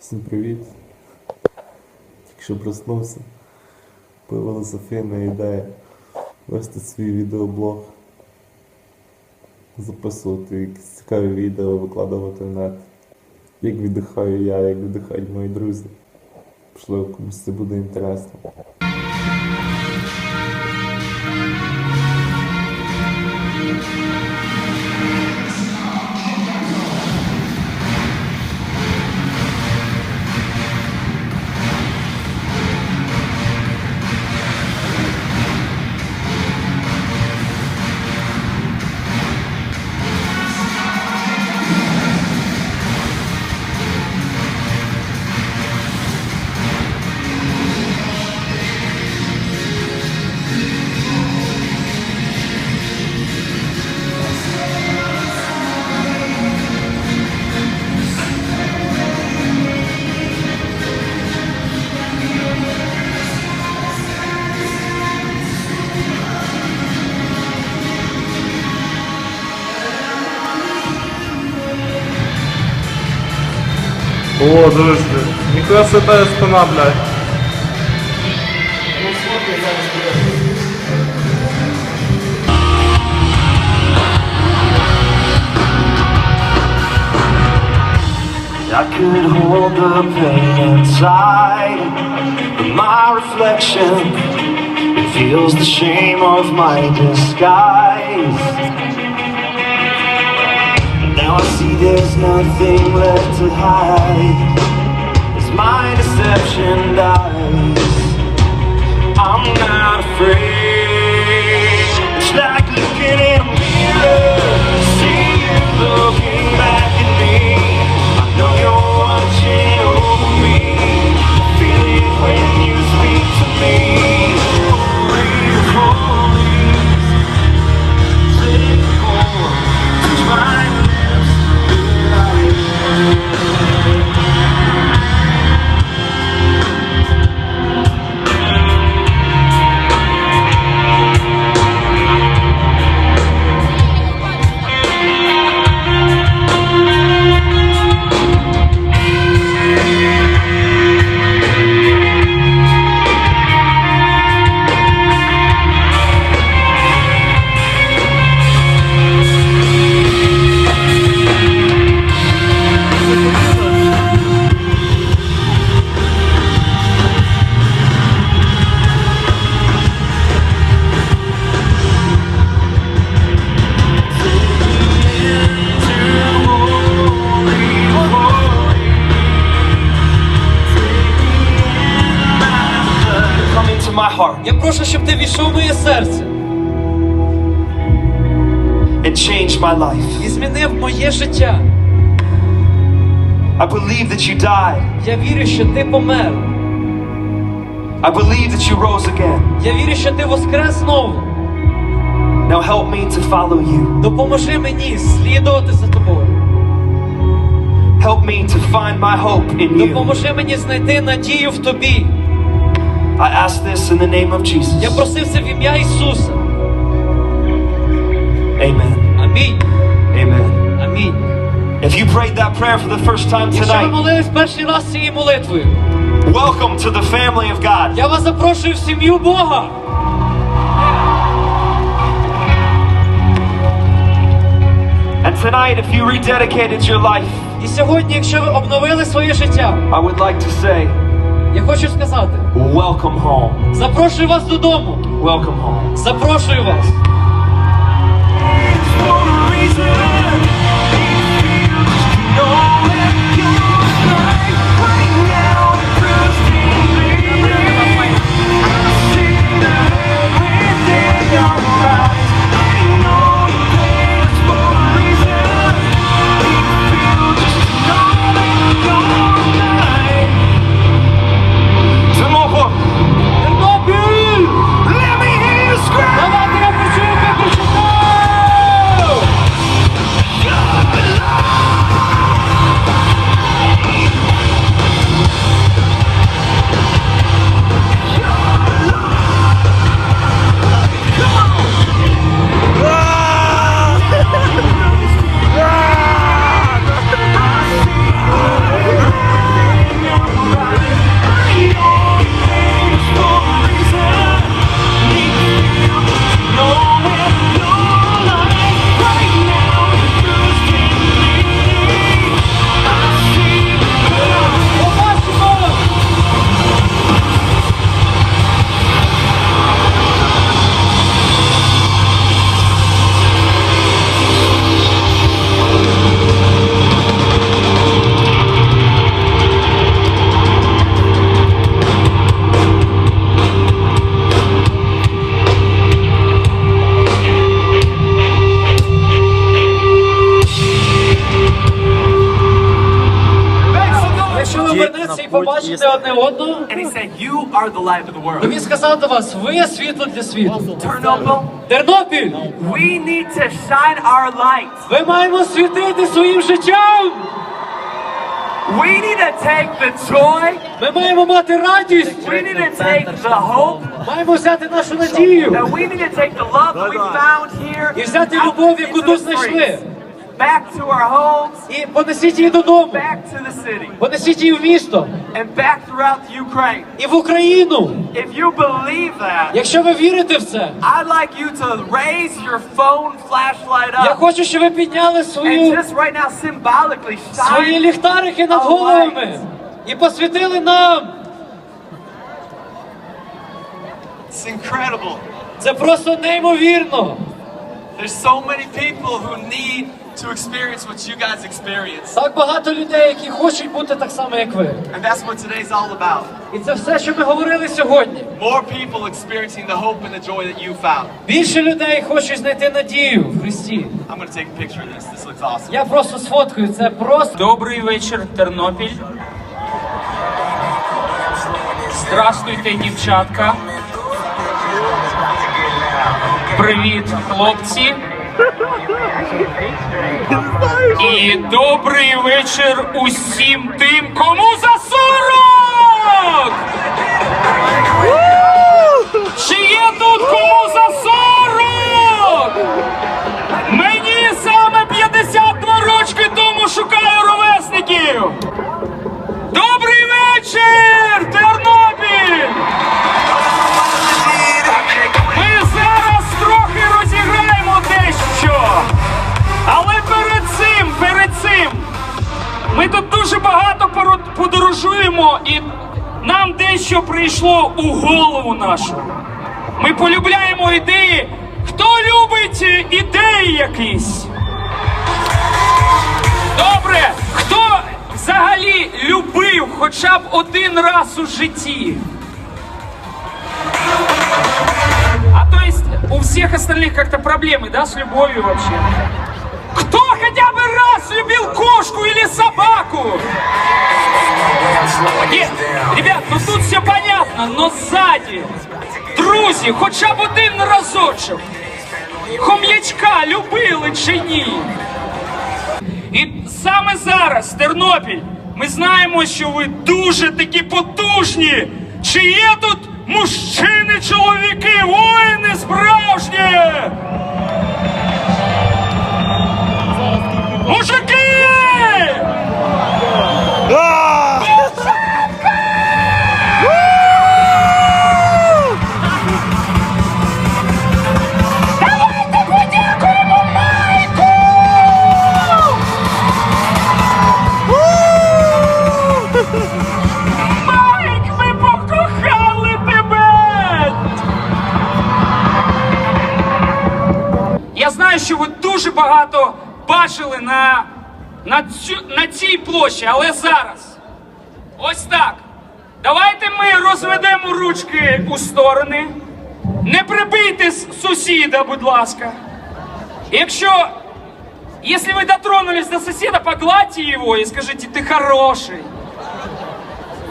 Всім привіт. Тільки що проснувся. Появила Софіна ідея вести свій відеоблог, записувати якісь цікаві відео, викладувати в нет. Як віддихаю я, як віддихають мої друзі. Пішли комусь це буде інтересно. О, друзі, ніхуя святая спина, блядь. I could hold the pain inside but my reflection. It feels the shame of my disguise. now I see there's nothing left to hide as my deception dies. I'm not afraid. And change my life. і змінив моє життя. I believe that you died. Я вірю, що ти помер. I believe that you rose again. Я вірю, що ти воскрес знову. Now help me to follow you. Допоможи мені слідувати за тобою. Help me to find my hope in you. Допоможи мені знайти надію в тобі. I ask this in the name of Jesus. Я просив це в ім'я Ісуса. Amen. Амінь. Amen. Амінь. If you prayed that prayer for the first time Якщо ви tonight, молились перший раз цією молитвою, welcome to the family of God. я вас запрошую в сім'ю Бога. And tonight, if you rededicated your life, І сьогодні, якщо ви обновили своє життя, I would like to say, я хочу сказати: welcome home. запрошую вас додому. Welcome home. Запрошую вас. Повернеться і побачите одне одного. And he said, You are the light of the world. він сказав до вас, ви є світло для світу. Тернопіль, we need to shine our light. ви маємо світити своїм життям. We need to take the joy, Ми маємо мати радість. we need to take the hope, Маємо взяти нашу надію. that we need to take the love that we found here І взяти любов, яку тут знайшли. Back to our homes, І понесіть її додому. back to the city, Понесіть її в місто. and back throughout the Ukraine. І в Україну. If you believe that, Якщо ви вірите в це, I'd like you to raise your phone flashlight я up хочу, щоб ви підняли and свою, just right now symbolically свої shine. ліхтарики над головами і посвітили нам. It's incredible. Це просто неймовірно. There's so many people who need to experience what you guys experience. Так багато людей, які хочуть бути так само, як ви. And that's what today's all about. І це все, що ми говорили сьогодні. More people experiencing the hope and the joy that you found. Більше людей хочуть знайти надію в Христі. I'm gonna take a picture of this. This looks awesome. Я просто сфоткаю, це просто. Добрий вечір, Тернопіль. Здравствуйте, дівчатка. Привіт, хлопці. І добрий вечір усім тим, кому за 40! Дещо прийшло у голову нашу. Ми полюбляємо ідеї. Хто любить ідеї якісь? Добре, хто взагалі любив хоча б один раз у житті? А то есть у всех остальных как-то проблемы, да, с любовью вообще? Кто хотя бы раз любил кошку или собаку? Нет, ребят, ну тут все понятно, но сзади, друзі, хоча б один разочок. Хом'ячка любили чи ні? І саме зараз, Тернопіль, ми знаємо, що ви дуже такі потужні. Чи є тут мужчини, чоловіки, воїни справжні? O бачили на, на, цю, на цій площі, але зараз. Ось так. Давайте ми розведемо ручки у сторони. Не прибийте с- сусіда, будь ласка. Якщо, если вы дотронулись до соседа, погладьте его и скажите, ты хороший.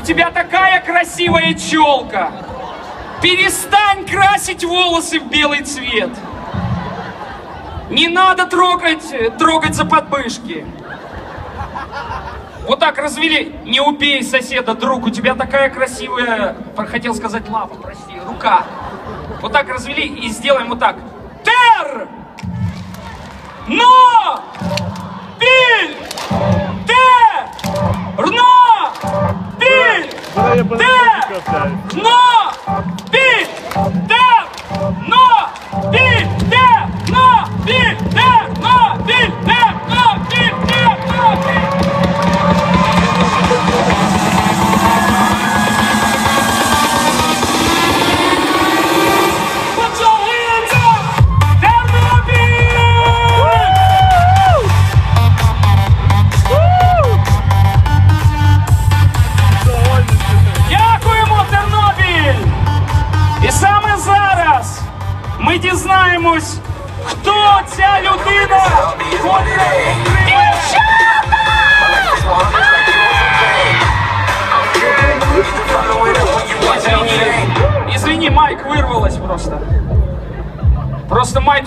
У тебя такая красивая челка. Перестань красить волосы в белый цвет. Не надо трогать, трогать за подмышки. Вот так развели. Не убей соседа, друг. У тебя такая красивая, хотел сказать лапа, прости, рука. Вот так развели и сделаем вот так. Тер! Но!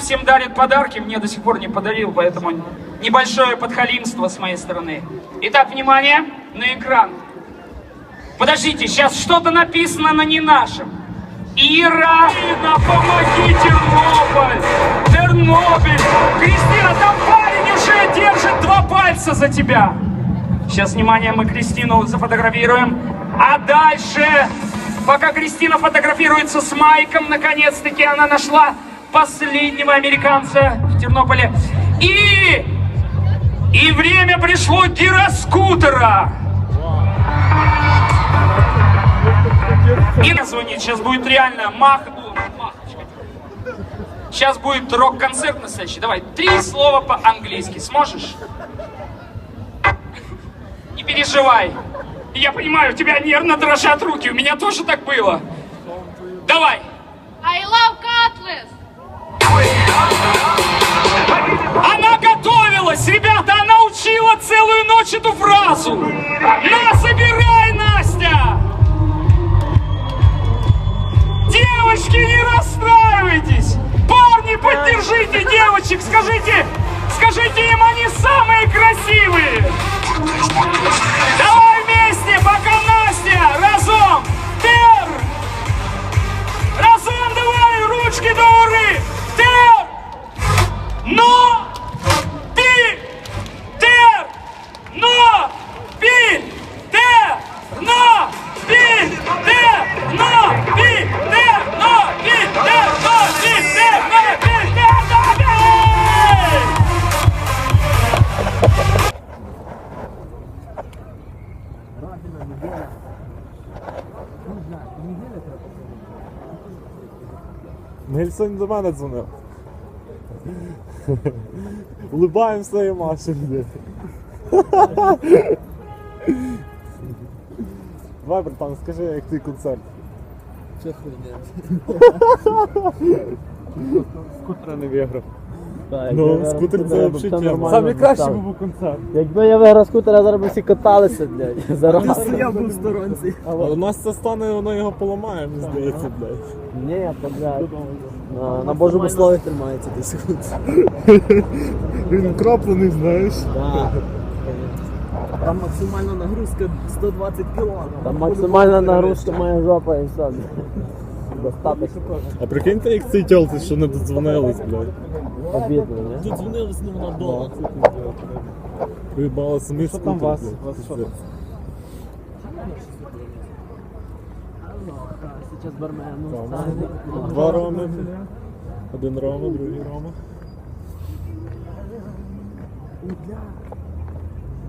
Всем дарит подарки, мне до сих пор не подарил, поэтому небольшое подхалимство с моей стороны. Итак, внимание, на экран. Подождите, сейчас что-то написано на не нашем. Ира, Ирина, помоги, Тернополь! Тернопиль! Кристина, там парень уже держит два пальца за тебя! Сейчас, внимание, мы Кристину зафотографируем. А дальше, пока Кристина фотографируется с Майком, наконец-таки она нашла последнего американца в Тернополе. И... И время пришло гироскутера! И звонит, сейчас будет реально мах... Сейчас будет рок-концерт настоящий. Давай, три слова по-английски. Сможешь? Не переживай. Я понимаю, у тебя нервно дрожат руки. У меня тоже так было. Давай. I love! Она готовилась, ребята, она учила целую ночь эту фразу. На, собирай, Настя! Девочки, не расстраивайтесь! Парни, поддержите девочек, скажите, скажите им, они самые красивые! Давай Гельсон до мене дзвонив. Улибаємося і машемо. Давай, братан, скажи, як твій концерт. Скутера не виграв. Ну, скутер це взагалі. Самий кращий був концерт. Якби я виграв скутер, зараз би всі каталися, блядь. Зараз. Я був в сторонці. Але у нас це стане, воно його поламає, мені здається, блядь. Ні, то блядь. На, на Божому слові тримається 10 секунд. Він кроплений, знаєш. Там максимальна нагрузка 120 кг. Там максимальна нагрузка моя жопа і все. Достаточно. А прикиньте, як цей тілці, що не додзвонились, блядь. Обідно, не? Додзвонились, не вона вдома. Приїбала самі Що там вас? Зараз бармен. Два роми. Один рома, другий рома.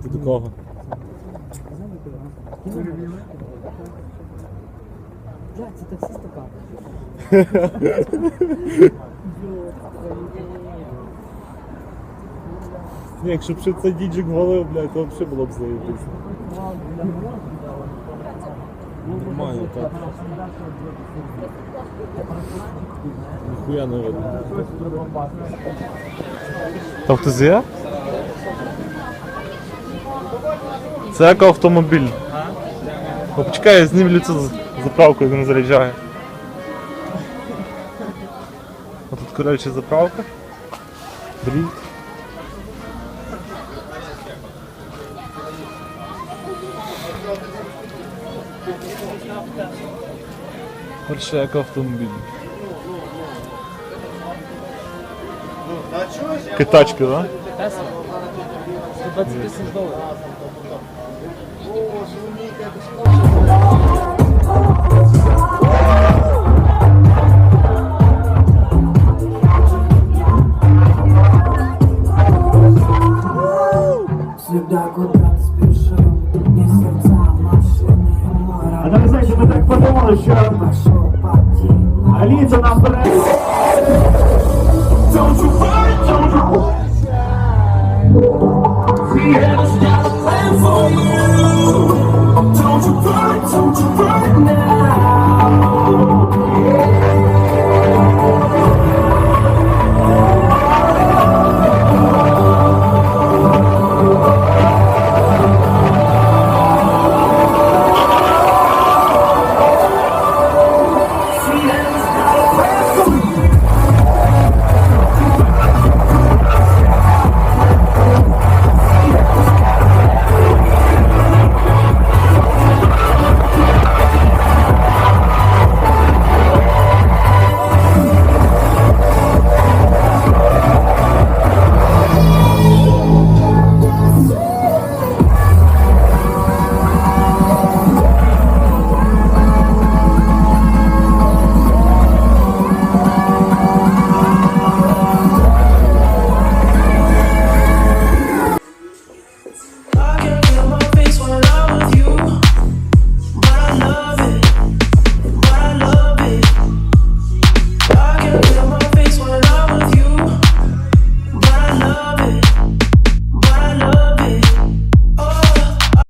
Ти до кого? Блядь, це таксист така. Ні, якщо б ще цей діджик валив, блядь, то взагалі було б заєбись. Нормально так. Ніхуя не видно. Хтось є? Це як автомобіль. О, почекай, я знімлю цю заправку, не заряджає. А тут, коротше, заправка. Дріт. Перше автомобіль. Китачки, да? Тесла. 120 тисяч доларів. Всегда куда Show. Show. Ali, co nam